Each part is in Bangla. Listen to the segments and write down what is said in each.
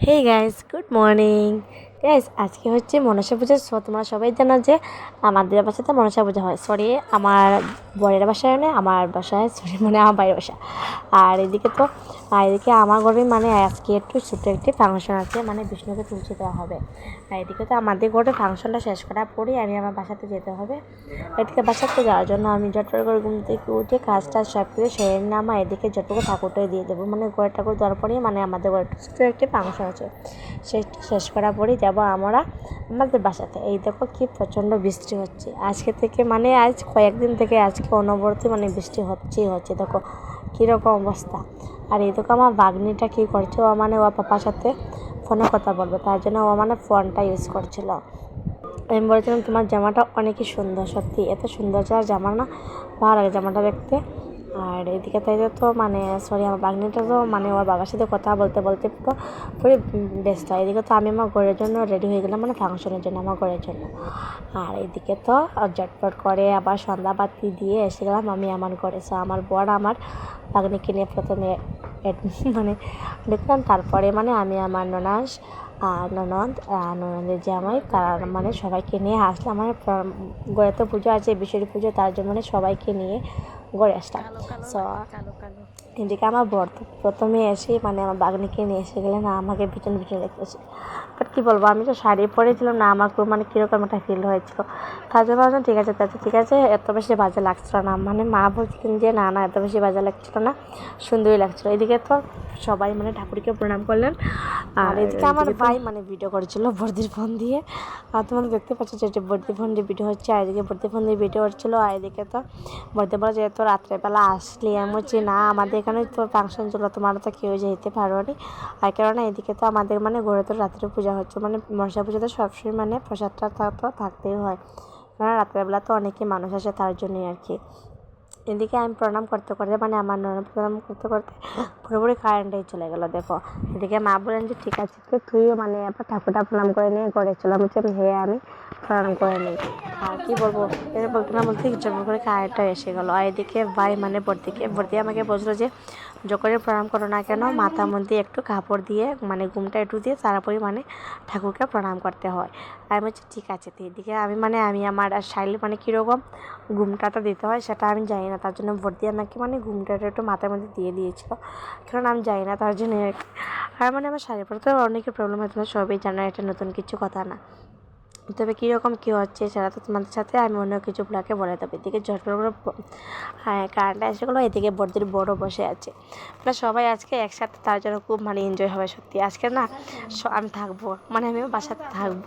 Hey guys good morning guys আজকে হচ্ছে মনসা পূজার শো তোমরা সবাই জানো যে আমাদের বাসাতে মনসা পূজা হয়। সরি আমার বরের বাসায় নয়, আমার বাসায় সরি মানে আমার বাইরের বাসা। আর এদিকে তো আর এদিকে আমার ঘরে মানে আজকে একটু ছোটো একটি ফাংশন আছে মানে বিষ্ণুকে তুলসী দেওয়া হবে। আর এদিকে তো আমাদের ঘরে ফাংশনটা শেষ করার পরেই আমি আমার বাসাতে যেতে হবে। এদিকে বাসাতে যাওয়ার জন্য আমি জটপট করে ঘুম থেকে উঠে কাজ টাজ সব কিছু সেরে আমার এদিকে যতটুকু ঠাকুরটাই দিয়ে দেবো মানে ঘরে ঠাকুর দেওয়ার পরেই মানে আমাদের ঘরে ছোটো একটি ফাংশন আছে। সেটা শেষ করার পরেই যাব আমরা আমাদের বাসাতে। এই দেখো কি প্রচণ্ড বৃষ্টি হচ্ছে। আজকে থেকে মানে আজ কয়েকদিন থেকে আজকে অনবরত মানে বৃষ্টি হচ্ছেই হচ্ছে, দেখো কীরকম অবস্থা। আর এই দেখো আমার বাগনিটা কী করছে? ও মানে ও পাপার সাথে ফোনে কথা বলবে। তার জন্য ও মানে ফোনটা ইউজ করছিল। আমি বলেছিলাম, তোমার জামাটা অনেকই সুন্দর, সত্যি। এত সুন্দর যার জামা না, ভালো লাগে জামাটা দেখতে। আর এদিকে তাই তো মানে সরি আমার বাগনিটা তো মানে ওর বাবার সাথে কথা বলতে বলতে পুরো পুরো ব্যস্ত। এদিকে তো আমি আমার ঘরের জন্য রেডি হয়ে গেলাম মানে ফাংশনের জন্য, আমার ঘরের জন্য। আর এদিকে তো জটপট করে আবার সন্ধ্যাবাতি দিয়ে এসে গেলাম আমি আমার ঘরে। সো আমার বর আমার বাগনিকে নিয়ে প্রথমে মানে দেখলাম। তারপরে মানে আমি আমার ননাস আর ননদ ননদের জামাই, তার মানে সবাইকে নিয়ে আসলাম। মানে গড়ে তো পুজো আছে বিশ্বরী পুজো, তার জন্য মানে সবাইকে নিয়ে গড়ে আসলাম সো এদিকে আমার বর প্রথমে এসে মানে আমার বাগনিকে নিয়ে এসে গেলেন আর আমাকে পিছন পিছনে দেখতেছে বাট কী বলব আমি তো শাড়ি পরেছিলাম না আমার মানে কীরকম একটা ফিল হয়েছিল। জন্য ভাবলাম ঠিক আছে তাতে ঠিক আছে এত বেশি বাজে লাগছিল না। মানে মা বলছিলেন যে না না এত বেশি বাজে লাগছিল না সুন্দরই লাগছিল। এদিকে তো সবাই মানে ঠাকুরকে প্রণাম করলেন। আর এদিকে আমার ভাই মানে ভিডিও করেছিল বর্দির ফোন দিয়ে। আর তোমরা দেখতে পাচ্ছ যে এটা বর্দি ফোন দিয়ে ভিডিও হচ্ছে আর এদিকে বর্দি ফোন দিয়ে ভিডিও হচ্ছিল আর এদিকে তো বর্দি বলে যে তো রাত্রেবেলা আসলি আমি বলছি না আমাদের এখানে তো ফাংশন ছিল তোমরা তো কেউ যেতে পারো নি আর কেননা এদিকে তো আমাদের মানে ঘরে তো রাত্রে পূজা হচ্ছে মানে মনসা পুজোতে সবসময় মানে প্রসাদটা তো থাকতেই হয়। কারণ রাত্রেবেলা তো অনেকেই মানুষ আসে তার জন্যই আর কি। এদিকে আমি প্রণাম করতে করতে মানে আমার ননদ প্রণাম করতে করতে পুরোপুরি কারেন্টে চলে গেলো দেখো। এদিকে মা বলেন যে ঠিক আছে তুইও মানে ঠাকুরটা প্রণাম করে নিয়ে ঘরে চলে। আমি বলছি, আমি প্রণাম করে নিই। আর কি বলব এটা বলতে না বলতে জন্ম করে কারেন্টটা এসে গেলো। আর এদিকে ভাই মানে বর্দিকে বর্দি আমাকে বলছিলো যে যখনই প্রণাম করো না কেন, মাথার মধ্যে একটু কাপড় দিয়ে মানে ঘুমটা একটু দিয়ে তারপরে মানে ঠাকুরকে প্রণাম করতে হয়। আমি বলছি, ঠিক আছে, তো এদিকে আমি মানে আমি আমার শাইল মানে কীরকম ঘুমটাটা দিতে হয় সেটা আমি জানি না। তার জন্য ভোট দিয়ে আমাকে মানে ঘুমটাটা একটু মাথার মধ্যে দিয়ে দিয়েছিল। কারণ আমি জানি না তার জন্য আর মানে আমার শাড়ি পরে তো অনেকের প্রবলেম হয়, তোমরা সবই জানো, এটা নতুন কিছু কথা না। তবে কীরকম কী হচ্ছে সেটা তো তোমাদের সাথে আমি অন্য কিছু ব্লগে বলে দেবো। এদিকে ঝটপট করে হ্যাঁ কারেন্টটা এসে গেলো এদিকে বড়দের বড় বসে আছে। মানে সবাই আজকে একসাথে তার জন্য খুব মানে এনজয় হবে সত্যি। আজকে না আমি থাকব মানে আমি বাসাতে থাকব।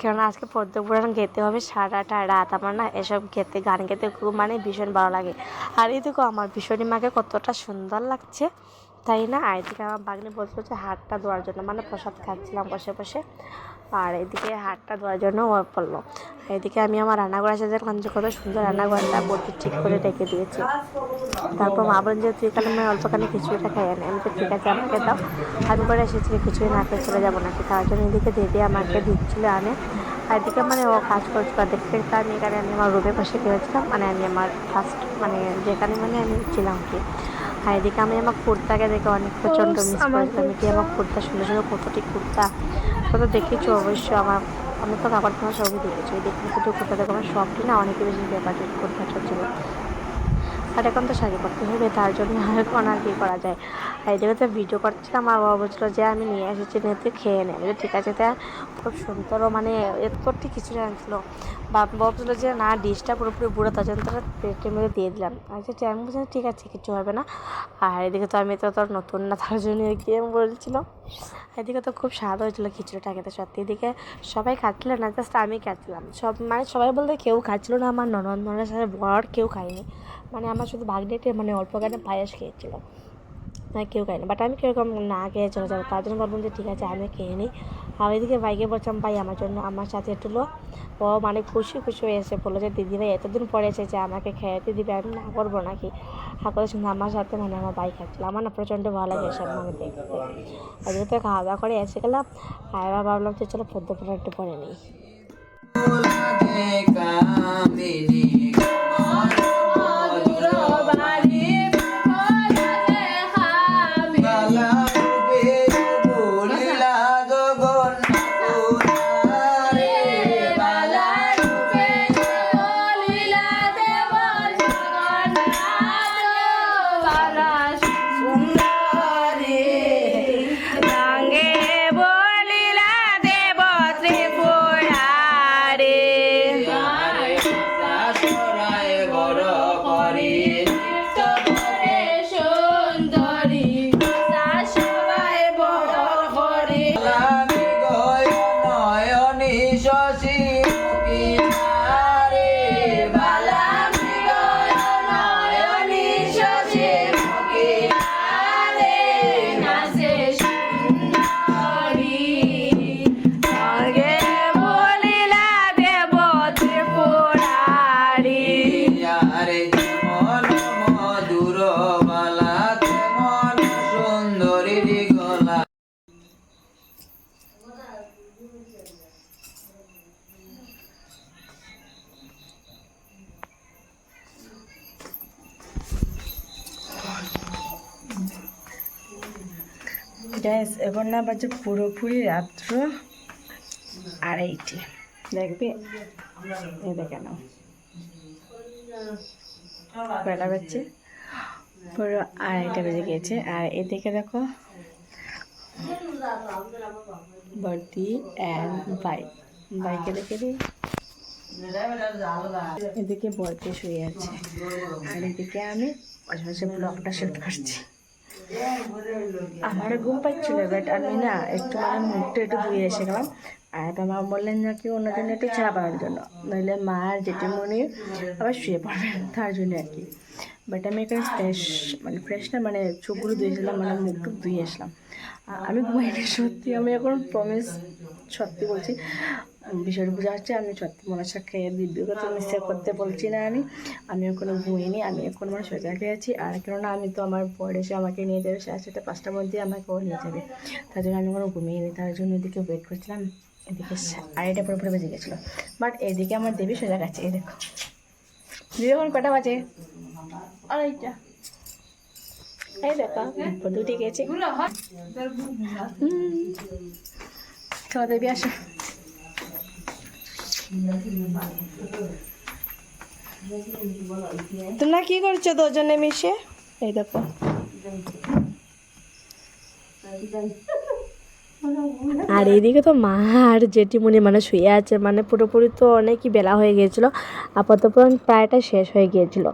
কেননা আজকে পদ্ম পুরাণ গেতে হবে সারাটা রাত। আমার না এসব গেতে, গান গেতে খুব মানে ভীষণ ভালো লাগে। আর এই দেখো আমার ভীষণই মাকে কতটা সুন্দর লাগছে। তাই না? আর এদিকে আমার বাগনি বলছিল যে হাতটা ধোয়ার জন্য। মানে প্রসাদ খাচ্ছিলাম বসে বসে। আর এদিকে হাতটা ধোয়ার জন্য আর এদিকে আমি আমার রান্নাঘর আসে দেখলাম যে কত সুন্দর রান্নাঘরটা বটি ঠিক করে রেখে দিয়েছি। তারপর মা বলেন যে তুই এখানে মানে অল্পখানি খিচুড়িটা খাই আনে আমি তো ঠিক আছে আমাকে দাও। আমি করে এসেছি খিচুড়ি না খেয়ে চলে যাব নাকি? তার জন্য এদিকে দিদি আমাকে দিচ্ছিল আনে। আর এদিকে মানে ও কাজ করছিল। দেখতে দেখতে আমি এখানে আমি আমার রুমে বসে গিয়েছিলাম মানে আমি আমার ফার্স্ট মানে যেখানে মানে আমি ছিলাম কি। আর এদিকে আমি আমার কুর্তাকে দেখে অনেক প্রচণ্ড মিস করেছিলাম। কি আমার কুর্তা সুন্দর সুন্দর কতটি কুর্তা কত দেখেছ অবশ্যই আমার, আমি তো খাবার তোমার সবই দেখেছি। দেখুন কিন্তু কুর্তা দেখো আমার শখটি না অনেক বেশি ব্যাপার করতে ছিল। আর এখন তো শাড়ি পরতে হবে, তার জন্য এখন আর কী করা যায়? তো ভিডিও করছিলাম আর বাবা বলছিলো যে আমি নিয়ে এসেছি, নিয়ে তুই খেয়ে নে। ঠিক আছে, তা খুব সুন্দর মানে এতটি কিছু আনছিল বাবা বলছিল যে, না, ডিশটা পুরোপুরি বুড়ো তার জন্য তোরা পেটের মধ্যে দিয়ে দিলাম। আচ্ছা আমি বলছিলাম ঠিক আছে, কিছু হবে না। আর এদিকে তো আমি তো তোর নতুন না, তার জন্য আমি বলছিল এদিকে তো খুব স্বাদ হয়েছিল খিচুড়িটা খেতে, সত্যি। এদিকে সবাই খাচ্ছিল না জাস্ট আমি খাচ্ছিলাম। সব মানে সবাই বলতে কেউ খাচ্ছিল না, আমার ননদ ননদের সাথে বর কেউ খায়নি। মানে আমার শুধু বাগডেটে মানে অল্প গানে পায়েস খেয়েছিল না, কেউ খায়নি বাট আমি কীরকম না খেয়ে চলে যাব, তার জন্য ভাবলাম যে ঠিক আছে, আমি খেয়ে নিই। আর এদিকে বাইকে বলছিলাম, ভাই, আমার জন্য আমার সাথে একটু লো। ও মানে খুশি খুশি হয়ে এসে বলল যে, দিদি ভাই, এতদিন পরে এসেছে, আমাকে খেতে দিবে, আমি না করব নাকি? করে শুনে আমার সাথে মানে আমার বাইক খাচ্ছিল আমার না প্রচণ্ড ভালো লাগে এসব মানে দেখতে। আর এদিকে তো খাওয়া দাওয়া করে এসে গেলাম, আর এবার ভাবলাম যে, চলো পদ্ম একটু পরে নিই। গ্যাস এখন না বাজে পুরোপুরি রাত্র আড়াইটে। দেখবে? এ দেখে নাও। বেলা বাজছে। পুরো আড়াইটা বেজে গিয়েছে। আর এদিকে দেখো বর্দি অ্যান্ড বাইক বাইকে দেখে দিই। এদিকে বর্দি শুয়ে আছে। আর এদিকে আমি মাঝে মাঝে ব্লগটা শুট করছি। আমার ঘুম পাচ্ছিল বাট আমি না একটু মানে মুখটা একটু ধুয়ে এসে গেলাম আর মা বললেন নাকি অন্য জন্য একটু চা বানানোর জন্য? নইলে মা আর জেঠিমণি আবার শুয়ে পড়বেন তার জন্য আর কি। বাট আমি এখানে ফ্রেশ মানে ফ্রেশ না মানে চোখগুলো ধুয়েছিলাম মানে মুখটুক ধুয়ে আসলাম আমি ঘুমাইনি, সত্যি আমি এখন প্রমিস সত্যি বলছি। বিষয়টা বোঝা হচ্ছে আমি সত্যি মনসা খেয়ে দিব্যগত মিশে করতে বলছি না আমি। আমি এখনও ঘুমিনি আমি এখন মানে সোজা খেয়েছি আর কেননা আমি তো আমার পরে এসে আমাকে নিয়ে যাবে সাড়ে সাতটা পাঁচটার মধ্যে আমাকে ও নিয়ে যাবে। তার জন্য আমি কোনো ঘুমিয়ে নি তার জন্য এদিকে ওয়েট করছিলাম এদিকে আড়াইটা পরে পরে বেজে গেছিল। বাট এদিকে আমার দেবী সোজা গেছে এই দেখো। দিদি এখন কটা বাজে? আড়াইটা। এই দেখো দুটি গেছে। চলো দেবী আসো। তোমরা কি করছ দুজনে মিশে? এই দেখো। আর এইদিকে তো মা আর জেঠিমণি মানে শুয়ে আছে মানে পুরোপুরি তো অনেকই বেলা হয়ে গিয়েছিল। আপাতত প্রায়টা শেষ হয়ে গিয়েছিল।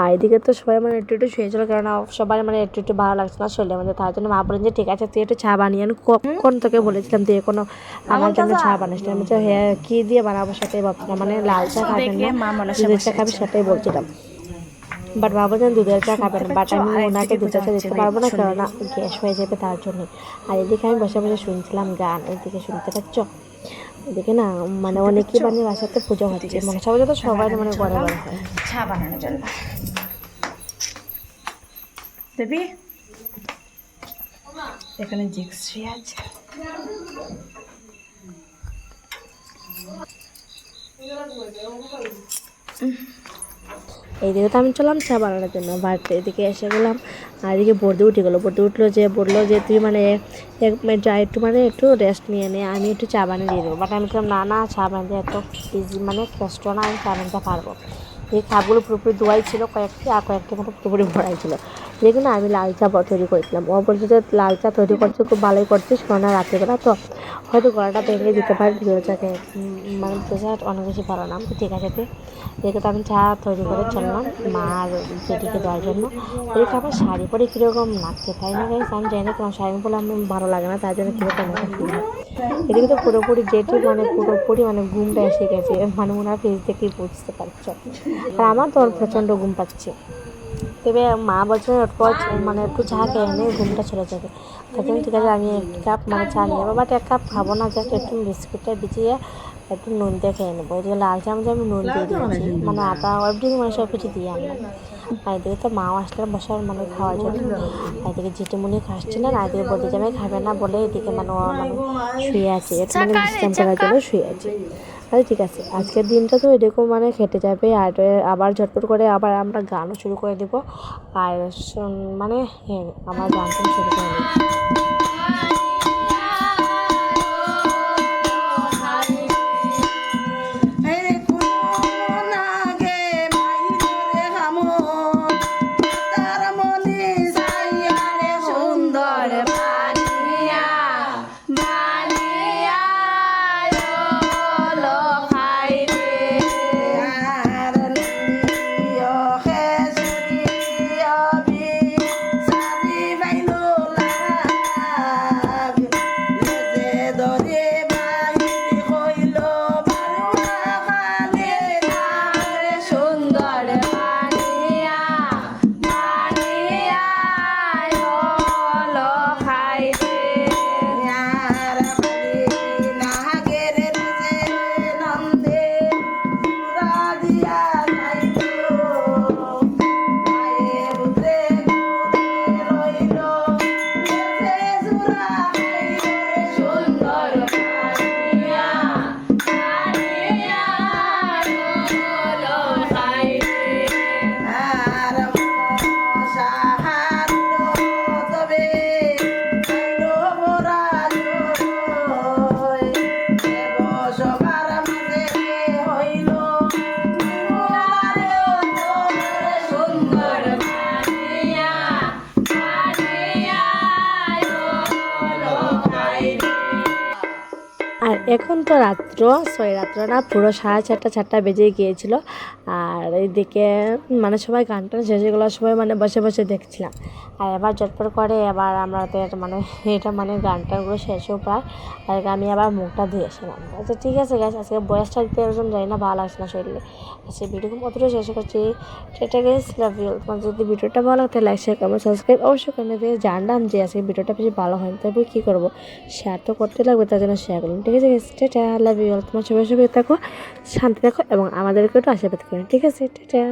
আর এদিকে তো সবাই মানে একটু একটু শুয়েছিল কারণ সবার মানে একটু একটু ভালো লাগছে না শরীরের মধ্যে। তার জন্য মা বলেন যে ঠিক আছে তুই একটু চা বানিয়ে আমি কখন তোকে বলেছিলাম তুই কোনো আমার জন্য চা বানিস না? আমি তো হ্যাঁ কী দিয়ে বানাবো সেটাই ভাবছিলাম। মানে লাল চা খাবেন না চা খাবে। সেটাই বলছিলাম। বাট মা যেন দুধের চা খাবেন বাট আমি ওনাকে দুধের চা দিতে পারব না। কেননা গ্যাস হয়ে যাবে তার জন্য আর এদিকে আমি বসে বসে শুনছিলাম গান এদিকে শুনতে পাচ্ছ? এদিকে না মানে অনেকেই মানে বাসাতে পুজো হচ্ছে মনসা পুজো তো সবাই মানে ঘরে ঘরে হয় চা বানানোর জন্য দেবী? এখানে জিক্স আছে। এইদিকে তো আমি চলাম চা বানানোর জন্য বাট এদিকে এসে গেলাম, আর এদিকে বর্দি উঠে গেলো। বর্দি উঠল যে, বলল যে, তুই মানে যা একটু মানে একটু রেস্ট নিয়ে নে, আমি একটু চা বানিয়ে দিয়ে দেবো। বাট আমি বললাম, না না, চা বানিয়ে এত ইজি মানে কষ্ট না, আমি চা বানাতে পারব। এই কাপগুলো পুরোপুরি দোয়াই ছিল কয়েকটি, আর কয়েকটি মতো পুরোপুরি ভরাই ছিল। দেখুন না আমি লাল চা তৈরি করেছিলাম। ও বলছে যে লাল চা তৈরি করছে, খুব ভালোই করছিস কেননা রাত্রিবেলা। তো হয়তো গলাটা ভেঙে দিতে পারি চাকে মানে চা অনেক বেশি ভালো তো ঠিক আছে তুই দেখে তো আমি চা তৈরি করে চললাম, মা আর যেটিকে দেওয়ার জন্য। এদিকে আমার শাড়ি পরে কীরকম লাগছে তাই না আমি জানি না, তোমার শাড়ি পরে আমার ভালো লাগে না তার জন্য কীরকম এদিকে তো পুরোপুরি যেটি মানে পুরোপুরি মানে ঘুমটা এসে গেছে। মানে ওনার ফেস দেখেই বুঝতে পারছ। আর আমার তো প্রচণ্ড ঘুম পাচ্ছে। তবে মা বলছে একটু মানে একটু চা খেয়ে নে ঘুমটা চলে যাবে। তার জন্য ঠিক আছে আমি এক কাপ মানে চা নিয়ে যাব বাট এক কাপ খাব না জাস্ট একটু বিস্কুটটা বিছিয়ে একটু নুন দিয়ে খেয়ে নেব। এদিকে লাল চামচে আমি নুন দিয়ে দিয়েছি মানে আটা এভরিথিং মানে সব কিছু দিয়ে আনলাম। আর এদিকে তো মাও আসলে বসার মানে খাওয়ার জন্য। আর এদিকে জেঠিমুনি না আর এদিকে বলতে যাবে খাবে না বলে এদিকে মানে ও মানে শুয়ে আছে একটু মানে বিশ্রাম করার জন্য শুয়ে আছে। আচ্ছা ঠিক আছে। আজকের দিনটা তো এরকম মানে খেটে যাবে আর আবার ঝটপট করে আবার আমরা গানও শুরু করে দেবো। আর মানে হ্যাঁ আমার গান শুরু করে দেবো এখন তো রাত্র সরি রাত্র না পুরো সাড়ে চারটা চারটা বেজে গিয়েছিল। আর এইদিকে মানে সবাই গান টান শেষ হয়ে গেলো সবাই মানে বসে বসে দেখছিলাম। আর এবার চটপট করে এবার এটা মানে এটা মানে গান টানগুলো শেষও প্রায়, আর আমি আবার মুখটা ধুয়ে এসেছিলাম আচ্ছা ঠিক আছে গাছ আজকে বয়সটা দিতে এরকম জানি না, ভালো লাগছে না শরীরে। আজকে ভিডিও কতটা শেষ করছি। সেটা গেস লাভ ইউ তোমার যদি ভিডিওটা ভালো লাগে, তাহলে লাইক শেয়ার করব সাবস্ক্রাইব অবশ্যই করে নেবে। জানলাম যে আজকে ভিডিওটা বেশি ভালো হয়নি তবে কী করব? শেয়ার তো করতে লাগবে, তার জন্য শেয়ার করলাম। ঠিক আছে টেটা লাভ ইউ তোমার সবাই সবাই থাকো, শান্তি থাকো, এবং আমাদেরকেও একটু আশীর্বাদ করো। ঠিক আছে? টেটা